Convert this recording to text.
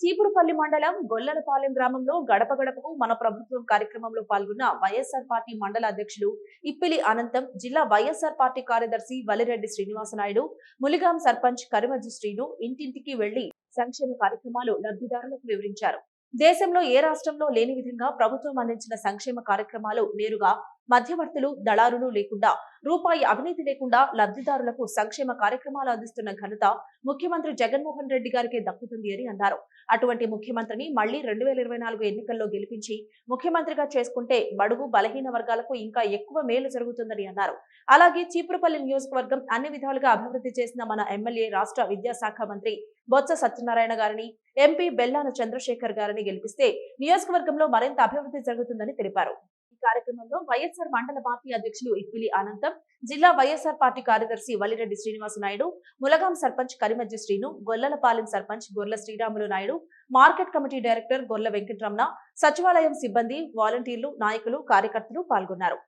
చీపురుపల్లి మండలం గొల్లలపాలెం గ్రామంలో గడప గడపకు మన ప్రభుత్వం కార్యక్రమంలో పాల్గొన్న వైఎస్ఆర్ పార్టీ మండల అధ్యక్షులు ఇప్పిలి అనంతం జిల్లా వైఎస్ఆర్ పార్టీ కార్యదర్శి వలిరెడ్డి శ్రీనివాసనాయుడు ములిగాం సర్పంచ్ కరిమజి శ్రీను ఇంటింటికి వెళ్ళి సంక్షేమ కార్యక్రమాలు లబ్ధిదారులకు వివరించారు. దేశంలో ఏ రాష్ట్రంలో లేని విధంగా ప్రభుత్వం అందించిన సంక్షేమ కార్యక్రమాలు నేరుగా మధ్యవర్తులు దళారులు లేకుండా రూపాయి అవినీతి లేకుండా లబ్ధిదారులకు సంక్షేమ కార్యక్రమాలు అందిస్తున్న ఘనత ముఖ్యమంత్రి జగన్మోహన్ రెడ్డి గారికే దక్కుతుంది అని అన్నారు. అటువంటి ముఖ్యమంత్రిని మళ్ళీ రెండు వేల ఇరవై నాలుగు ఎన్నికల్లో గెలిపించి ముఖ్యమంత్రిగా చేసుకుంటే బడుగు బలహీన వర్గాలకు ఇంకా ఎక్కువ మేలు జరుగుతుందని అన్నారు. అలాగే చీపురుపల్లి నియోజకవర్గం అన్ని విధాలుగా అభివృద్ధి చేసిన మన ఎమ్మెల్యే రాష్ట్ర విద్యాశాఖ మంత్రి బొత్స సత్యనారాయణ గారిని ఎంపీ బెల్లాన చంద్రశేఖర్ గారిని గెలిపిస్తే నియోజకవర్గంలో మరింత అభివృద్ధి జరుగుతుందని తెలిపారు. ఈ కార్యక్రమంలో వైఎస్ఆర్ మండల పార్టీ అధ్యక్షులు ఇప్పిలి అనంతం జిల్లా వైఎస్ఆర్ పార్టీ కార్యదర్శి Vallireddy Srinivasa Naidu Mulagam sarpanch Karimajji Srinu Gollalapalem sarpanch Gorla Sriramulu Naidu market committee director Gorla Venkataramana సచివాలయం సిబ్బంది వాలంటీర్లు నాయకులు కార్యకర్తలు పాల్గొన్నారు.